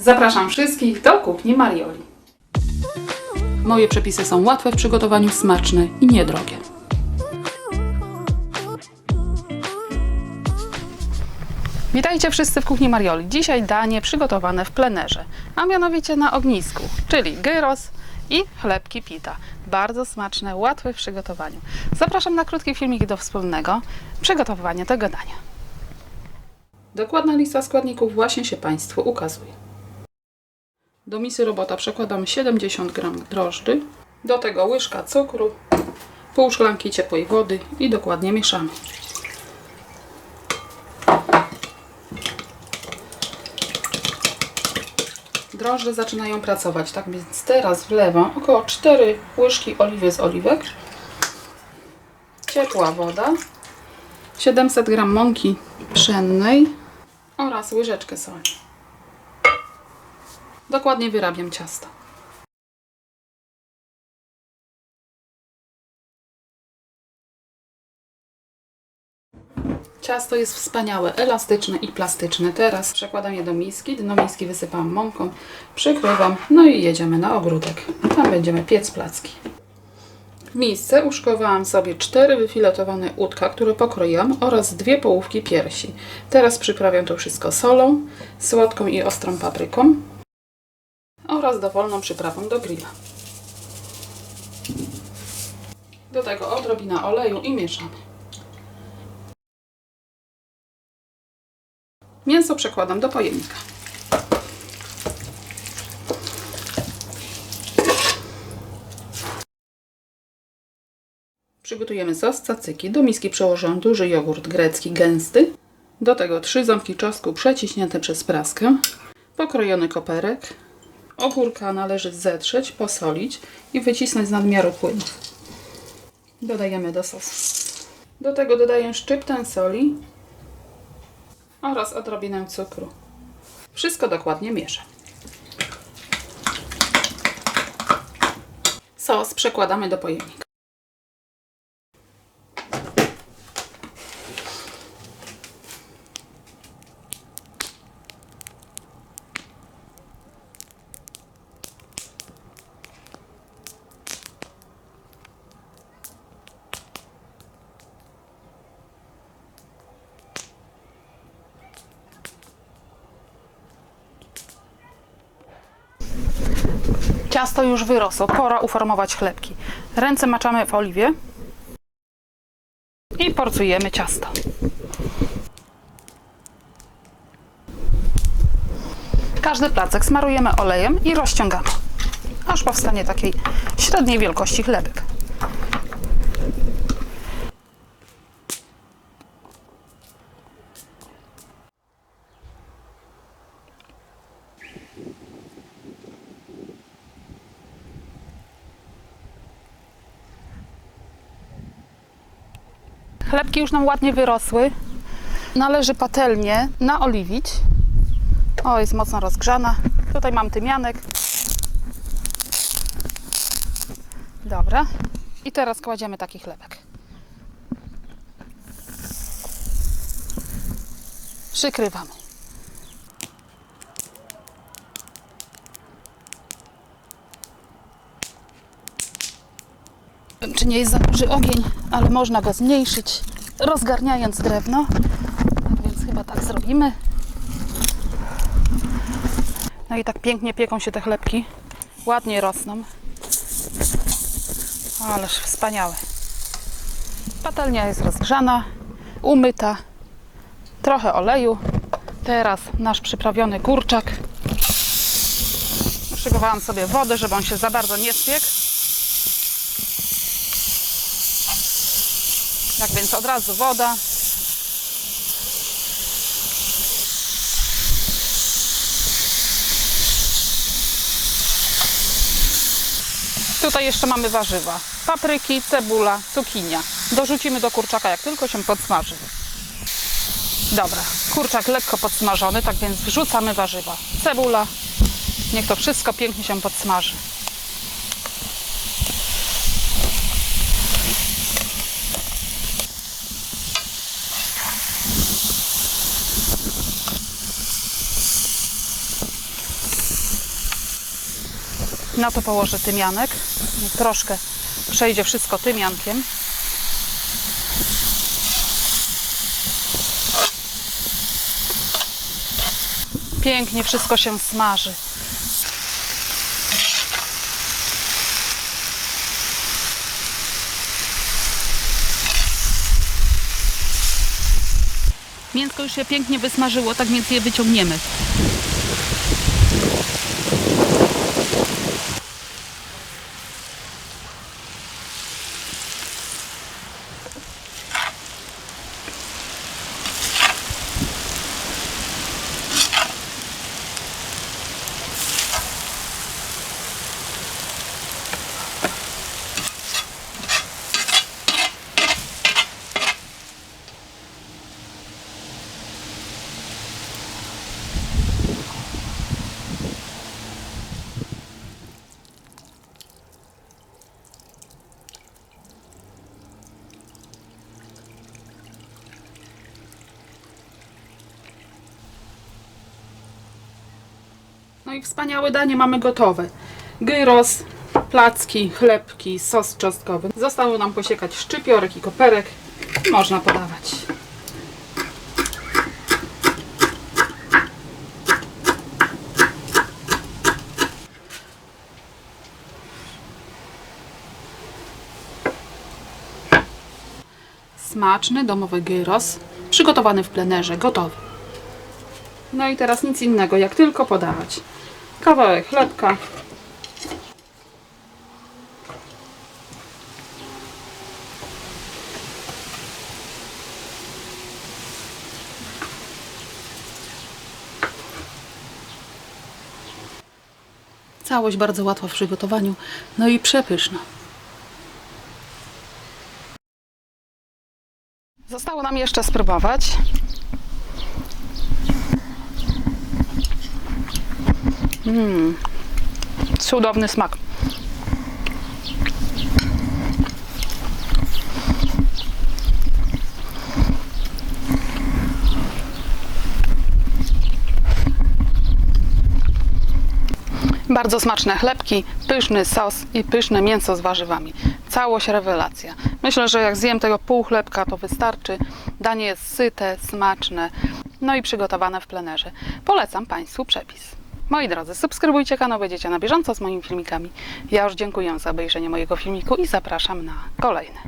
Zapraszam wszystkich do kuchni Marioli. Moje przepisy są łatwe w przygotowaniu, smaczne i niedrogie. Witajcie wszyscy w kuchni Marioli. Dzisiaj danie przygotowane w plenerze, a mianowicie na ognisku, czyli gyros i chlebki pita. Bardzo smaczne, łatwe w przygotowaniu. Zapraszam na krótki filmik do wspólnego przygotowywania tego dania. Dokładna lista składników właśnie się Państwu ukazuje. Do misy robota przekładamy 70 g drożdży, do tego łyżka cukru, pół szklanki ciepłej wody i dokładnie mieszamy. Drożdże zaczynają pracować, tak więc teraz wlewam około 4 łyżki oliwy z oliwek, ciepła woda, 700 g mąki pszennej oraz łyżeczkę soli. Dokładnie wyrabiam ciasto. Ciasto jest wspaniałe, elastyczne i plastyczne. Teraz przekładam je do miski. Dno miski wysypam mąką, przykrywam, no i jedziemy na ogródek. Tam będziemy piec placki. W misce uszkowałam sobie cztery wyfiletowane udka, które pokroiłam oraz dwie połówki piersi. Teraz przyprawiam to wszystko solą, słodką i ostrą papryką oraz dowolną przyprawą do grilla. Do tego odrobina oleju i mieszamy. Mięso przekładam do pojemnika. Przygotujemy sos cacyki. Do miski przełożę duży jogurt grecki gęsty. Do tego trzy ząbki czosnku przeciśnięte przez praskę. Pokrojony koperek. Ogórka należy zetrzeć, posolić i wycisnąć z nadmiaru płynu. Dodajemy do sosu. Do tego dodaję szczyptę soli oraz odrobinę cukru. Wszystko dokładnie mieszam. Sos przekładamy do pojemnika. Ciasto już wyrosło, pora uformować chlebki. Ręce maczamy w oliwie i porcujemy ciasto. Każdy placek smarujemy olejem i rozciągamy, aż powstanie takiej średniej wielkości chlebek. Chlebki już nam ładnie wyrosły. Należy patelnię naoliwić. O, jest mocno rozgrzana. Tutaj mam tymianek. Dobra. I teraz kładziemy taki chlebek. Przykrywamy. Czy nie jest za duży ogień, ale można go zmniejszyć, rozgarniając drewno. Tak więc chyba tak zrobimy. No i tak pięknie pieką się te chlebki. Ładnie rosną. Ależ wspaniałe. Patelnia jest rozgrzana, umyta. Trochę oleju. Teraz nasz przyprawiony kurczak. Przygotowałam sobie wodę, żeby on się za bardzo nie spiekł. Tak więc od razu woda. Tutaj jeszcze mamy warzywa. Papryki, cebula, cukinia. Dorzucimy do kurczaka, jak tylko się podsmaży. Dobra, kurczak lekko podsmażony, tak więc wrzucamy warzywa. Cebula. Niech to wszystko pięknie się podsmaży. Na to położę tymianek. Troszkę przejdzie wszystko tymiankiem. Pięknie wszystko się smaży. Mięsko już się pięknie wysmażyło, tak więc je wyciągniemy. No i wspaniałe danie mamy gotowe. Gyros, placki, chlebki, sos czosnkowy. Zostało nam posiekać szczypiorek i koperek. Można podawać. Smaczny domowy gyros, przygotowany w plenerze, gotowy. No i teraz nic innego, jak tylko podawać. Kawałek chlebka. Całość bardzo łatwa w przygotowaniu, no i przepyszna. Zostało nam jeszcze spróbować. Mm. Cudowny smak. Bardzo smaczne chlebki, pyszny sos i pyszne mięso z warzywami. Całość rewelacja. Myślę, że jak zjem tego pół chlebka, to wystarczy. Danie jest syte, smaczne, no i przygotowane w plenerze. Polecam Państwu przepis. Moi drodzy, subskrybujcie kanał, będziecie na bieżąco z moimi filmikami. Ja już dziękuję za obejrzenie mojego filmiku i zapraszam na kolejny.